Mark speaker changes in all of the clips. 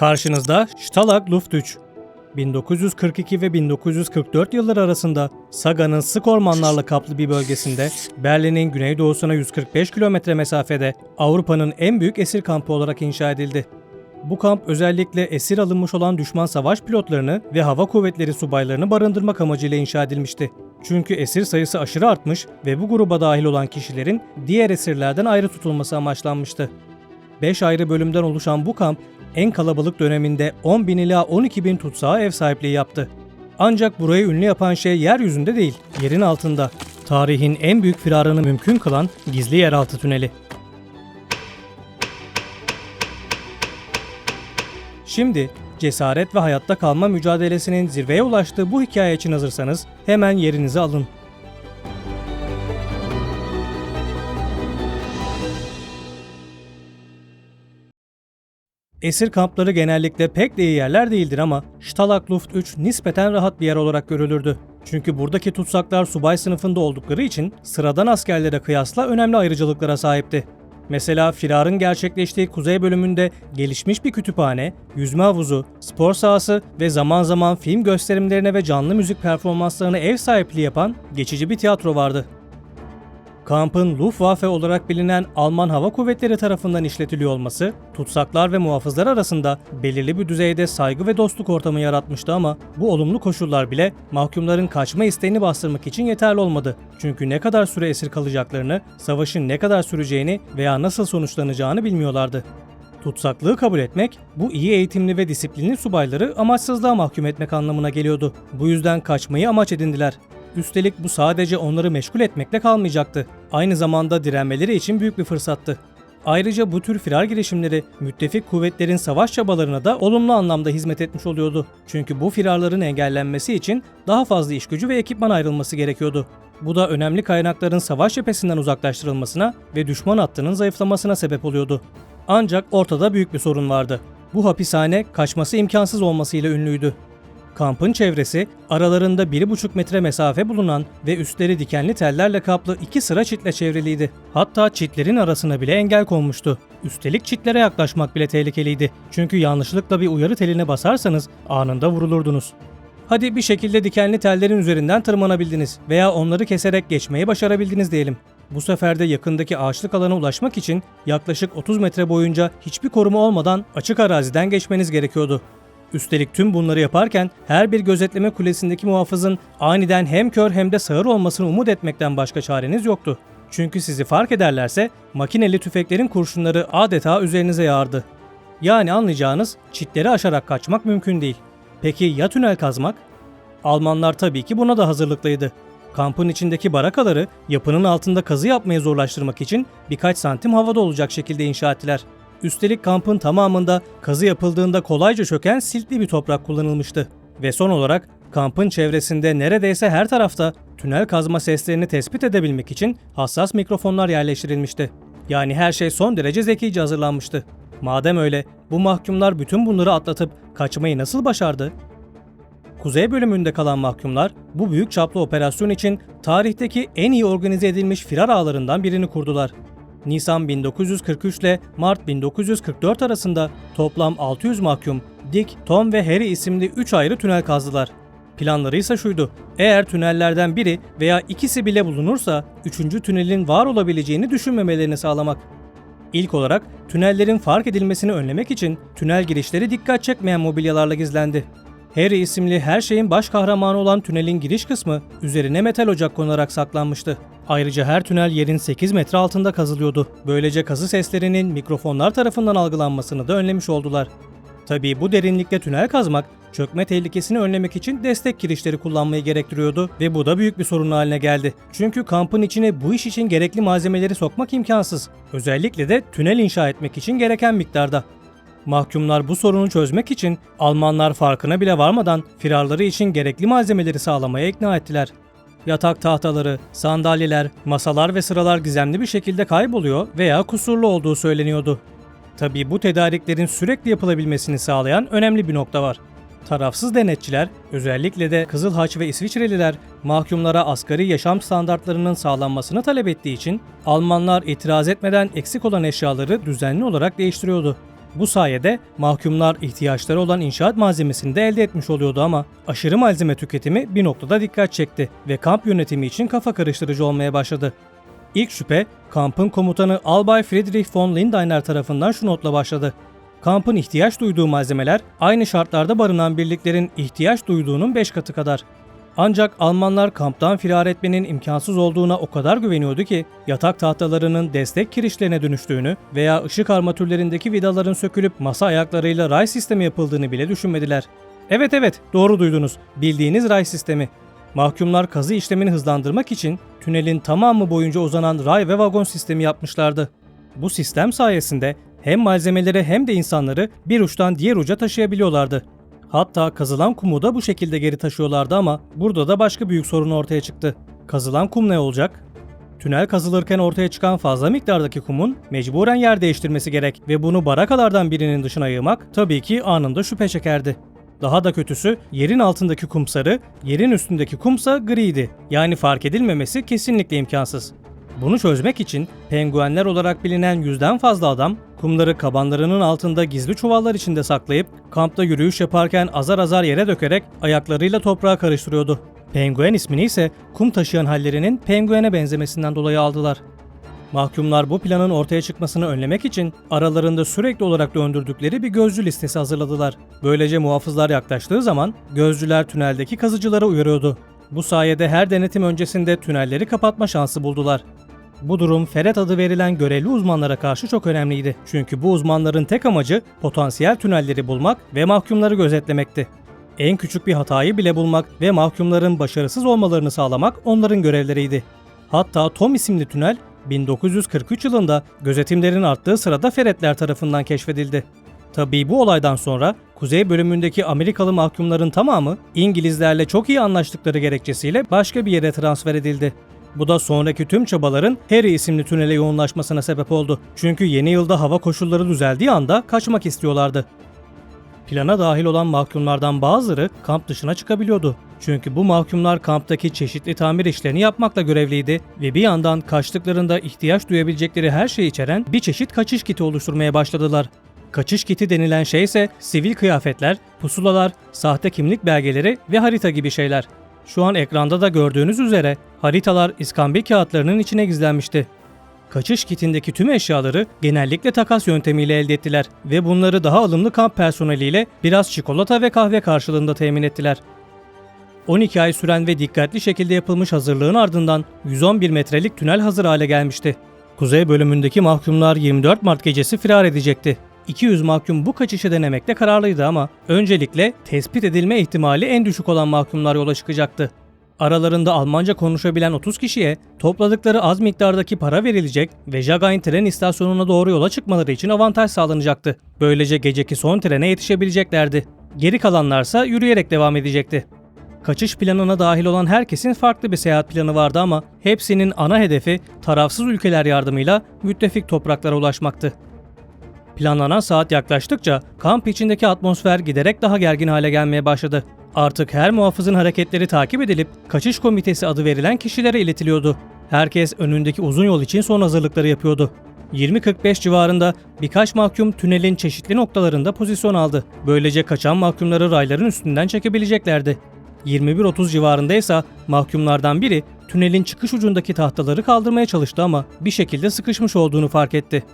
Speaker 1: Karşınızda Stalag Luft 3. 1942 ve 1944 yılları arasında Saga'nın sık ormanlarla kaplı bir bölgesinde Berlin'in güneydoğusuna 145 kilometre mesafede Avrupa'nın en büyük esir kampı olarak inşa edildi. Bu kamp özellikle esir alınmış olan düşman savaş pilotlarını ve hava kuvvetleri subaylarını barındırmak amacıyla inşa edilmişti. Çünkü esir sayısı aşırı artmış ve bu gruba dahil olan kişilerin diğer esirlerden ayrı tutulması amaçlanmıştı. 5 ayrı bölümden oluşan bu kamp en kalabalık döneminde 10 bin ila 12 bin tutsağa ev sahipliği yaptı. Ancak burayı ünlü yapan şey yeryüzünde değil, yerin altında. Tarihin en büyük firarını mümkün kılan gizli yeraltı tüneli. Şimdi cesaret ve hayatta kalma mücadelesinin zirveye ulaştığı bu hikaye için hazırsanız hemen yerinizi alın. Esir kampları genellikle pek de iyi yerler değildir ama Stalag Luft 3 nispeten rahat bir yer olarak görülürdü. Çünkü buradaki tutsaklar subay sınıfında oldukları için sıradan askerlere kıyasla önemli ayrıcalıklara sahipti. Mesela firarın gerçekleştiği kuzey bölümünde gelişmiş bir kütüphane, yüzme havuzu, spor sahası ve zaman zaman film gösterimlerine ve canlı müzik performanslarına ev sahipliği yapan geçici bir tiyatro vardı. Kampın Luftwaffe olarak bilinen Alman Hava Kuvvetleri tarafından işletiliyor olması, tutsaklar ve muhafızlar arasında belirli bir düzeyde saygı ve dostluk ortamı yaratmıştı ama bu olumlu koşullar bile mahkumların kaçma isteğini bastırmak için yeterli olmadı. Çünkü ne kadar süre esir kalacaklarını, savaşın ne kadar süreceğini veya nasıl sonuçlanacağını bilmiyorlardı. Tutsaklığı kabul etmek, bu iyi eğitimli ve disiplinli subayları amaçsızlığa mahkum etmek anlamına geliyordu. Bu yüzden kaçmayı amaç edindiler. Üstelik bu sadece onları meşgul etmekle kalmayacaktı. Aynı zamanda direnmeleri için büyük bir fırsattı. Ayrıca bu tür firar girişimleri müttefik kuvvetlerin savaş çabalarına da olumlu anlamda hizmet etmiş oluyordu. Çünkü bu firarların engellenmesi için daha fazla iş gücü ve ekipman ayrılması gerekiyordu. Bu da önemli kaynakların savaş cephesinden uzaklaştırılmasına ve düşman hattının zayıflamasına sebep oluyordu. Ancak ortada büyük bir sorun vardı. Bu hapishane kaçması imkansız olmasıyla ünlüydü. Kampın çevresi aralarında 1,5 metre mesafe bulunan ve üstleri dikenli tellerle kaplı iki sıra çitle çevriliydi. Hatta çitlerin arasına bile engel konmuştu. Üstelik çitlere yaklaşmak bile tehlikeliydi. Çünkü yanlışlıkla bir uyarı teline basarsanız anında vurulurdunuz. Hadi bir şekilde dikenli tellerin üzerinden tırmanabildiniz veya onları keserek geçmeyi başarabildiniz diyelim. Bu sefer de yakındaki ağaçlık alana ulaşmak için yaklaşık 30 metre boyunca hiçbir koruma olmadan açık araziden geçmeniz gerekiyordu. Üstelik tüm bunları yaparken her bir gözetleme kulesindeki muhafızın aniden hem kör hem de sağır olmasını umut etmekten başka çareniz yoktu. Çünkü sizi fark ederlerse makineli tüfeklerin kurşunları adeta üzerinize yağardı. Yani anlayacağınız çitleri aşarak kaçmak mümkün değil. Peki ya tünel kazmak? Almanlar tabii ki buna da hazırlıklıydı. Kampın içindeki barakaları yapının altında kazı yapmayı zorlaştırmak için birkaç santim havada olacak şekilde inşa ettiler. Üstelik kampın tamamında kazı yapıldığında kolayca çöken siltli bir toprak kullanılmıştı. Ve son olarak kampın çevresinde neredeyse her tarafta tünel kazma seslerini tespit edebilmek için hassas mikrofonlar yerleştirilmişti. Yani her şey son derece zekice hazırlanmıştı. Madem öyle, bu mahkumlar bütün bunları atlatıp kaçmayı nasıl başardı? Kuzey bölümünde kalan mahkumlar bu büyük çaplı operasyon için tarihteki en iyi organize edilmiş firar ağlarından birini kurdular. Nisan 1943 ile Mart 1944 arasında toplam 600 mahkum Dick, Tom ve Harry isimli 3 ayrı tünel kazdılar. Planları ise şuydu. Eğer tünellerden biri veya ikisi bile bulunursa 3. tünelin var olabileceğini düşünmemelerini sağlamak. İlk olarak tünellerin fark edilmesini önlemek için tünel girişleri dikkat çekmeyen mobilyalarla gizlendi. Harry isimli her şeyin baş kahramanı olan tünelin giriş kısmı üzerine metal ocak konarak saklanmıştı. Ayrıca her tünel yerin 8 metre altında kazılıyordu. Böylece kazı seslerinin mikrofonlar tarafından algılanmasını da önlemiş oldular. Tabii bu derinlikte tünel kazmak çökme tehlikesini önlemek için destek girişleri kullanmayı gerektiriyordu ve bu da büyük bir sorun haline geldi. Çünkü kampın içine bu iş için gerekli malzemeleri sokmak imkansız. Özellikle de tünel inşa etmek için gereken miktarda. Mahkumlar bu sorunu çözmek için Almanlar farkına bile varmadan firarları için gerekli malzemeleri sağlamaya ikna ettiler. Yatak tahtaları, sandalyeler, masalar ve sıralar gizemli bir şekilde kayboluyor veya kusurlu olduğu söyleniyordu. Tabii bu tedariklerin sürekli yapılabilmesini sağlayan önemli bir nokta var. Tarafsız denetçiler, özellikle de Kızıl Haç ve İsviçreliler mahkumlara asgari yaşam standartlarının sağlanmasını talep ettiği için Almanlar itiraz etmeden eksik olan eşyaları düzenli olarak değiştiriyordu. Bu sayede mahkumlar ihtiyaçları olan inşaat malzemesini de elde etmiş oluyordu ama aşırı malzeme tüketimi bir noktada dikkat çekti ve kamp yönetimi için kafa karıştırıcı olmaya başladı. İlk şüphe kampın komutanı Albay Friedrich von Lindeiner tarafından şu notla başladı. Kampın ihtiyaç duyduğu malzemeler aynı şartlarda barınan birliklerin ihtiyaç duyduğunun 5 katı kadar. Ancak Almanlar kamptan firar etmenin imkansız olduğuna o kadar güveniyordu ki yatak tahtalarının destek kirişlerine dönüştüğünü veya ışık armatürlerindeki vidaların sökülüp masa ayaklarıyla ray sistemi yapıldığını bile düşünmediler. Evet evet doğru duydunuz. Bildiğiniz ray sistemi. Mahkumlar kazı işlemini hızlandırmak için tünelin tamamı boyunca uzanan ray ve vagon sistemi yapmışlardı. Bu sistem sayesinde hem malzemeleri hem de insanları bir uçtan diğer uca taşıyabiliyorlardı. Hatta kazılan kumu da bu şekilde geri taşıyorlardı ama burada da başka büyük sorun ortaya çıktı. Kazılan kum ne olacak? Tünel kazılırken ortaya çıkan fazla miktardaki kumun mecburen yer değiştirmesi gerek ve bunu barakalardan birinin dışına yığmak tabii ki anında şüphe çekerdi. Daha da kötüsü yerin altındaki kum sarı, yerin üstündeki kumsa griydi. Yani fark edilmemesi kesinlikle imkansız. Bunu çözmek için penguenler olarak bilinen yüzden fazla adam kumları kabanlarının altında gizli çuvallar içinde saklayıp kampta yürüyüş yaparken azar azar yere dökerek ayaklarıyla toprağa karıştırıyordu. Penguen ismini ise kum taşıyan hallerinin penguene benzemesinden dolayı aldılar. Mahkumlar bu planın ortaya çıkmasını önlemek için aralarında sürekli olarak döndürdükleri bir gözcü listesi hazırladılar. Böylece muhafızlar yaklaştığı zaman gözcüler tüneldeki kazıcılara uyarıyordu. Bu sayede her denetim öncesinde tünelleri kapatma şansı buldular. Bu durum Feret adı verilen görevli uzmanlara karşı çok önemliydi. Çünkü bu uzmanların tek amacı potansiyel tünelleri bulmak ve mahkumları gözetlemekti. En küçük bir hatayı bile bulmak ve mahkumların başarısız olmalarını sağlamak onların görevleriydi. Hatta Tom isimli tünel 1943 yılında gözetimlerin arttığı sırada Feretler tarafından keşfedildi. Tabii bu olaydan sonra kuzey bölümündeki Amerikalı mahkumların tamamı İngilizlerle çok iyi anlaştıkları gerekçesiyle başka bir yere transfer edildi. Bu da sonraki tüm çabaların Harry isimli tünele yoğunlaşmasına sebep oldu. Çünkü yeni yılda hava koşulları düzeldiği anda kaçmak istiyorlardı. Plana dahil olan mahkumlardan bazıları kamp dışına çıkabiliyordu. Çünkü bu mahkumlar kamptaki çeşitli tamir işlerini yapmakla görevliydi ve bir yandan kaçtıklarında ihtiyaç duyabilecekleri her şeyi içeren bir çeşit kaçış kiti oluşturmaya başladılar. Kaçış kiti denilen şey ise sivil kıyafetler, pusulalar, sahte kimlik belgeleri ve harita gibi şeyler. Şu an ekranda da gördüğünüz üzere haritalar iskambil kağıtlarının içine gizlenmişti. Kaçış kitindeki tüm eşyaları genellikle takas yöntemiyle elde ettiler ve bunları daha alımlı kamp personeliyle biraz çikolata ve kahve karşılığında temin ettiler. 12 ay süren ve dikkatli şekilde yapılmış hazırlığın ardından 111 metrelik tünel hazır hale gelmişti. Kuzey bölümündeki mahkumlar 24 Mart gecesi firar edecekti. 200 mahkum bu kaçışı denemekte kararlıydı ama öncelikle tespit edilme ihtimali en düşük olan mahkumlar yola çıkacaktı. Aralarında Almanca konuşabilen 30 kişiye topladıkları az miktardaki para verilecek ve Jagain tren istasyonuna doğru yola çıkmaları için avantaj sağlanacaktı. Böylece geceki son trene yetişebileceklerdi. Geri kalanlarsa yürüyerek devam edecekti. Kaçış planına dahil olan herkesin farklı bir seyahat planı vardı ama hepsinin ana hedefi tarafsız ülkeler yardımıyla müttefik topraklara ulaşmaktı. Planlanan saat yaklaştıkça kamp içindeki atmosfer giderek daha gergin hale gelmeye başladı. Artık her muhafızın hareketleri takip edilip kaçış komitesi adı verilen kişilere iletiliyordu. Herkes önündeki uzun yol için son hazırlıkları yapıyordu. 20.45 civarında birkaç mahkum tünelin çeşitli noktalarında pozisyon aldı. Böylece kaçan mahkumları rayların üstünden çekebileceklerdi. 21.30 civarında ise mahkumlardan biri tünelin çıkış ucundaki tahtaları kaldırmaya çalıştı ama bir şekilde sıkışmış olduğunu fark etti.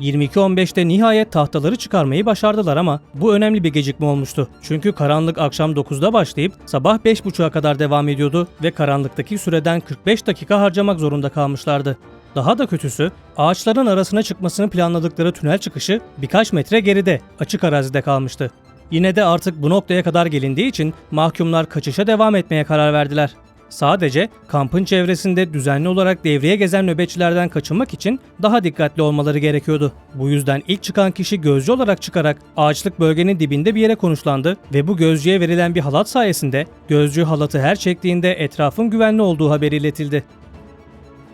Speaker 1: 22.15'te nihayet tahtaları çıkarmayı başardılar ama bu önemli bir gecikme olmuştu. Çünkü karanlık akşam 9'da başlayıp sabah 5.30'a kadar devam ediyordu ve karanlıktaki süreden 45 dakika harcamak zorunda kalmışlardı. Daha da kötüsü ağaçların arasına çıkmasını planladıkları tünel çıkışı birkaç metre geride, açık arazide kalmıştı. Yine de artık bu noktaya kadar gelindiği için mahkumlar kaçışa devam etmeye karar verdiler. Sadece kampın çevresinde düzenli olarak devreye gezen nöbetçilerden kaçınmak için daha dikkatli olmaları gerekiyordu. Bu yüzden ilk çıkan kişi gözcü olarak çıkarak ağaçlık bölgenin dibinde bir yere konuşlandı ve bu gözcüye verilen bir halat sayesinde gözcü halatı her çektiğinde etrafın güvenli olduğu haberi iletildi.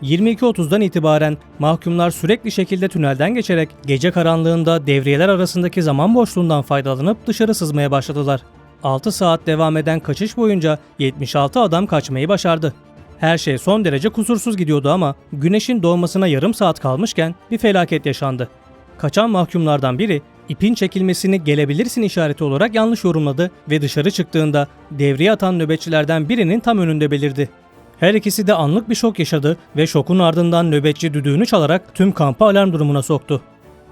Speaker 1: 22.30'dan itibaren mahkumlar sürekli şekilde tünelden geçerek gece karanlığında devriyeler arasındaki zaman boşluğundan faydalanıp dışarı sızmaya başladılar. 6 saat devam eden kaçış boyunca 76 adam kaçmayı başardı. Her şey son derece kusursuz gidiyordu ama güneşin doğmasına yarım saat kalmışken bir felaket yaşandı. Kaçan mahkumlardan biri ipin çekilmesini gelebilirsin işareti olarak yanlış yorumladı ve dışarı çıktığında devriye atan nöbetçilerden birinin tam önünde belirdi. Her ikisi de anlık bir şok yaşadı ve şokun ardından nöbetçi düdüğünü çalarak tüm kampı alarm durumuna soktu.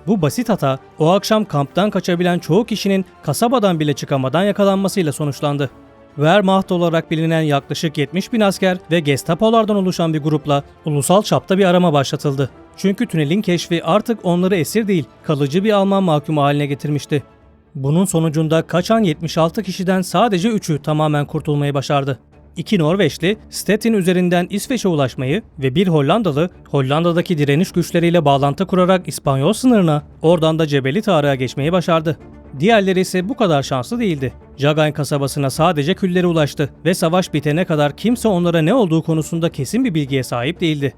Speaker 1: Bu basit hata o akşam kamptan kaçabilen çoğu kişinin kasabadan bile çıkamadan yakalanmasıyla sonuçlandı. Wehrmacht olarak bilinen yaklaşık 70 bin asker ve Gestapo'lardan oluşan bir grupla ulusal çapta bir arama başlatıldı. Çünkü tünelin keşfi artık onları esir değil, kalıcı bir Alman mahkumu haline getirmişti. Bunun sonucunda kaçan 76 kişiden sadece 3'ü tamamen kurtulmayı başardı. İki Norveçli Stettin üzerinden İsveç'e ulaşmayı ve bir Hollandalı Hollanda'daki direniş güçleriyle bağlantı kurarak İspanyol sınırına oradan da Cebeli Tarık'a geçmeyi başardı. Diğerleri ise bu kadar şanslı değildi. Jagain kasabasına sadece külleri ulaştı ve savaş bitene kadar kimse onlara ne olduğu konusunda kesin bir bilgiye sahip değildi.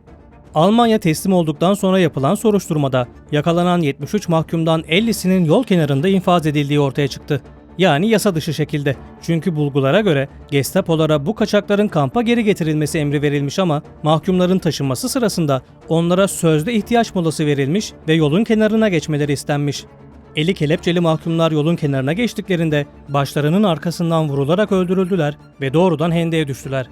Speaker 1: Almanya teslim olduktan sonra yapılan soruşturmada yakalanan 73 mahkumdan 50'sinin yol kenarında infaz edildiği ortaya çıktı. Yani yasa dışı şekilde. Çünkü bulgulara göre Gestapo'lara bu kaçakların kampa geri getirilmesi emri verilmiş ama mahkumların taşınması sırasında onlara sözde ihtiyaç molası verilmiş ve yolun kenarına geçmeleri istenmiş. Eli kelepçeli mahkumlar yolun kenarına geçtiklerinde başlarının arkasından vurularak öldürüldüler ve doğrudan hendeye düştüler.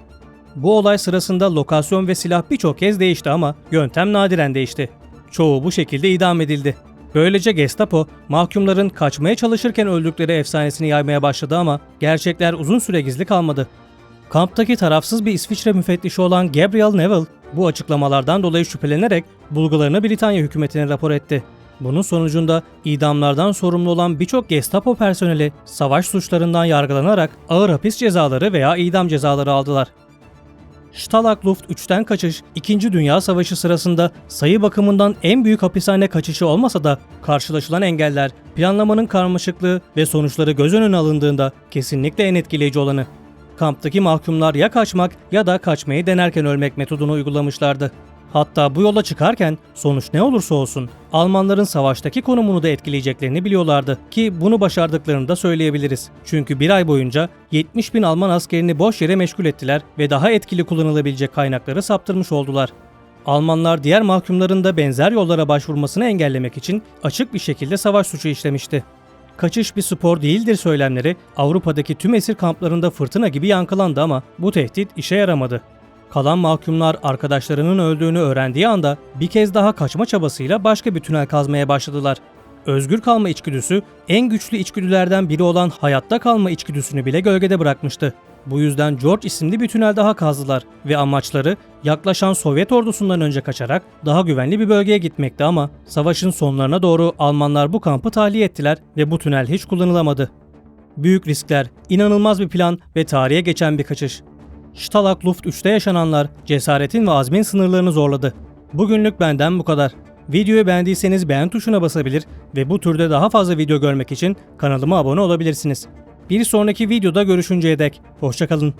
Speaker 1: Bu olay sırasında lokasyon ve silah birçok kez değişti ama yöntem nadiren değişti. Çoğu bu şekilde idam edildi. Böylece Gestapo, mahkumların kaçmaya çalışırken öldükleri efsanesini yaymaya başladı ama gerçekler uzun süre gizli kalmadı. Kamptaki tarafsız bir İsviçre müfettişi olan Gabriel Neville, bu açıklamalardan dolayı şüphelenerek bulgularını Britanya hükümetine rapor etti. Bunun sonucunda idamlardan sorumlu olan birçok Gestapo personeli savaş suçlarından yargılanarak ağır hapis cezaları veya idam cezaları aldılar. Stalag-Luft 3'ten kaçış 2. Dünya Savaşı sırasında sayı bakımından en büyük hapishane kaçışı olmasa da karşılaşılan engeller, planlamanın karmaşıklığı ve sonuçları göz önüne alındığında kesinlikle en etkileyici olanı. Kamptaki mahkumlar ya kaçmak ya da kaçmayı denerken ölmek metodunu uygulamışlardı. Hatta bu yola çıkarken sonuç ne olursa olsun Almanların savaştaki konumunu da etkileyeceklerini biliyorlardı ki bunu başardıklarını da söyleyebiliriz. Çünkü bir ay boyunca 70 bin Alman askerini boş yere meşgul ettiler ve daha etkili kullanılabilecek kaynakları saptırmış oldular. Almanlar diğer mahkumların da benzer yollara başvurmasını engellemek için açık bir şekilde savaş suçu işlemişti. Kaçış bir spor değildir söylemleri Avrupa'daki tüm esir kamplarında fırtına gibi yankılandı ama bu tehdit işe yaramadı. Kalan mahkumlar arkadaşlarının öldüğünü öğrendiği anda bir kez daha kaçma çabasıyla başka bir tünel kazmaya başladılar. Özgür kalma içgüdüsü en güçlü içgüdülerden biri olan hayatta kalma içgüdüsünü bile gölgede bırakmıştı. Bu yüzden George isimli bir tünel daha kazdılar ve amaçları yaklaşan Sovyet ordusundan önce kaçarak daha güvenli bir bölgeye gitmekti ama savaşın sonlarına doğru Almanlar bu kampı tahliye ettiler ve bu tünel hiç kullanılamadı. Büyük riskler, inanılmaz bir plan ve tarihe geçen bir kaçış. Stalag Luft 3'te yaşananlar cesaretin ve azmin sınırlarını zorladı. Bugünlük benden bu kadar. Videoyu beğendiyseniz beğen tuşuna basabilir ve bu türde daha fazla video görmek için kanalıma abone olabilirsiniz. Bir sonraki videoda görüşünceye dek hoşçakalın.